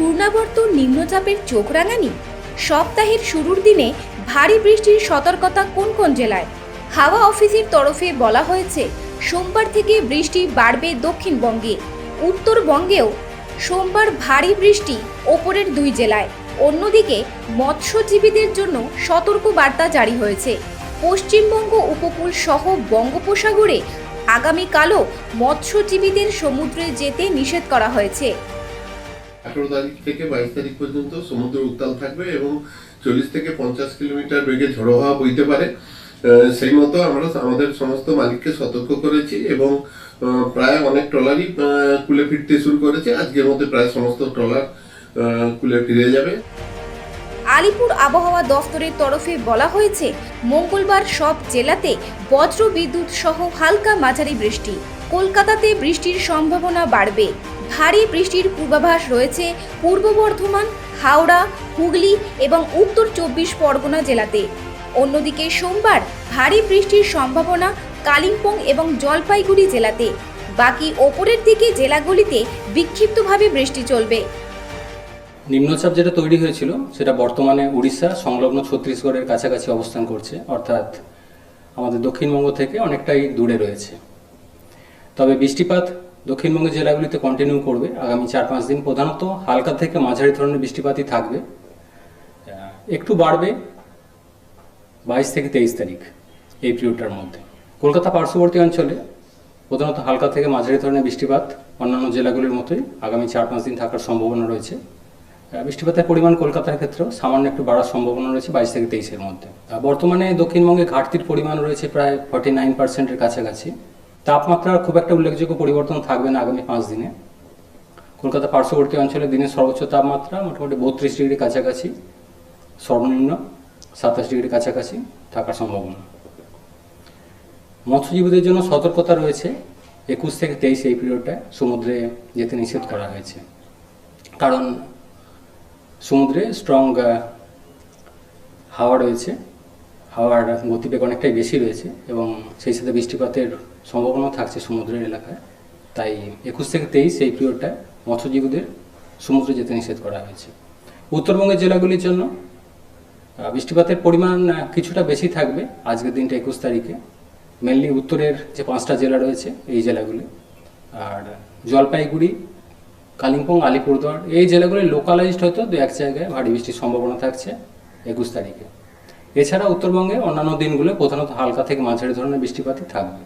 ঘূর্ণাবর্ত নিম্নচাপের চোখ রাঙানি? সপ্তাহের শুরুর দিনে ভারী বৃষ্টির সতর্কতা কোন কোন জেলায়? হাওয়া অফিসের তরফে বলা হয়েছে, সোমবার থেকে বৃষ্টি বাড়বে দক্ষিণবঙ্গে। উত্তরবঙ্গেও সোমবার ভারী বৃষ্টি ওপরের দুই জেলায়। অন্যদিকে মৎস্যজীবীদের জন্য সতর্ক বার্তা জারি হয়েছে। পশ্চিমবঙ্গ উপকূল সহ বঙ্গোপসাগরে আগামীকালও মৎস্যজীবীদের সমুদ্রে যেতে নিষেধ করা হয়েছে। আঠারো তারিখ থেকে বাইশ তারিখ পর্যন্ত সমুদ্র উত্তাল থাকবে এবং চল্লিশ থেকে পঞ্চাশ কিলোমিটার বেগে ঝড়ো হওয়া বইতে পারে। সেই মতো আমরা আমাদের সমস্ত মালিককে সতর্ক করেছি এবং প্রায় অনেক ট্রলারই কুলে ফিরতে শুরু করেছে। আজকের মধ্যে প্রায় সমস্ত ট্রলার কুলে ফিরে যাবে। আলিপুর আবহাওয়া দফতরের তরফে বলা হয়েছে, মঙ্গলবার সব জেলাতে বজ্র বিদ্যুৎ সহ হালকা মাঝারি বৃষ্টি। কলকাতাতে বৃষ্টির সম্ভাবনা বাড়বে। ভারী বৃষ্টির পূর্বাভাস রয়েছে পূর্ব বর্ধমান, হাওড়া, হুগলি এবং উত্তর চব্বিশ পরগনা জেলাতে। অন্যদিকে সোমবার ভারী বৃষ্টির সম্ভাবনা কালিম্পং এবং জলপাইগুড়ি জেলাতে। বাকি ওপরের দিকে জেলাগুলিতে বিক্ষিপ্তভাবে বৃষ্টি চলবে। নিম্নচাপ যেটা তৈরি হয়েছিল, সেটা বর্তমানে উড়িষ্যা, সংলগ্ন ছত্তিশগড়ের কাছাকাছি অবস্থান করছে, অর্থাৎ আমাদের দক্ষিণবঙ্গ থেকে অনেকটাই দূরে রয়েছে। তবে বৃষ্টিপাত দক্ষিণবঙ্গের জেলাগুলিতে কন্টিনিউ করবে। আগামী চার পাঁচ দিন প্রধানত হালকা থেকে মাঝারি ধরনের বৃষ্টিপাতই থাকবে। একটু বাড়বে বাইশ থেকে তেইশ তারিখ এই পিরিয়ডটার মধ্যে। কলকাতা পার্শ্ববর্তী অঞ্চলে প্রধানত হালকা থেকে মাঝারি ধরনের বৃষ্টিপাত অন্যান্য জেলাগুলির মতোই আগামী চার পাঁচ দিন থাকার সম্ভাবনা রয়েছে। বৃষ্টিপাতের পরিমাণ কলকাতার ক্ষেত্রেও সামান্য একটু বাড়ার সম্ভাবনা রয়েছে বাইশ থেকে তেইশের মধ্যে। বর্তমানে দক্ষিণবঙ্গে ঘাটতির পরিমাণ রয়েছে প্রায় ফর্টি নাইন পার্সেন্টের কাছাকাছি। তাপমাত্রার খুব একটা উল্লেখযোগ্য পরিবর্তন থাকবে না আগামী পাঁচ দিনে। কলকাতা পার্শ্ববর্তী অঞ্চলে দিনের সর্বোচ্চ তাপমাত্রা মোটামুটি বত্রিশ ডিগ্রি কাছাকাছি, সর্বনিম্ন সাতাশ ডিগ্রি কাছাকাছি থাকার সম্ভাবনা। মৎস্যজীবীদের জন্য সতর্কতা রয়েছে। একুশ থেকে তেইশ এই পিরিয়ডটায় সমুদ্রে যেতে নিষেধ করা হয়েছে। কারণ সমুদ্রে স্ট্রং হাওয়া রয়েছে। হাওয়ার গতিবেগ অনেকটাই বেশি রয়েছে এবং সেই সাথে বৃষ্টিপাতের সম্ভাবনা থাকছে সমুদ্রের এলাকায়। তাই একুশ থেকে তেইশ এই পিরিয়ডটায় মৎস্যজীবীদের সমুদ্রে যেতে নিষেধ করা হয়েছে। উত্তরবঙ্গের জেলাগুলির জন্য বৃষ্টিপাতের পরিমাণ কিছুটা বেশি থাকবে আজকের দিনটা একুশ তারিখে। মেনলি উত্তরের যে পাঁচটা জেলা রয়েছে এই জেলাগুলি। আর জলপাইগুড়ি, কালিম্পং, আলিপুরদুয়ার, এই জেলাগুলি লোকালাইজড হয়তো দু এক জায়গায় ভারী বৃষ্টির সম্ভাবনা থাকছে একুশ তারিখে। এছাড়া উত্তরবঙ্গে অন্যান্য দিনগুলো প্রধানত হালকা থেকে মাঝারি ধরনের বৃষ্টিপাতই থাকবে।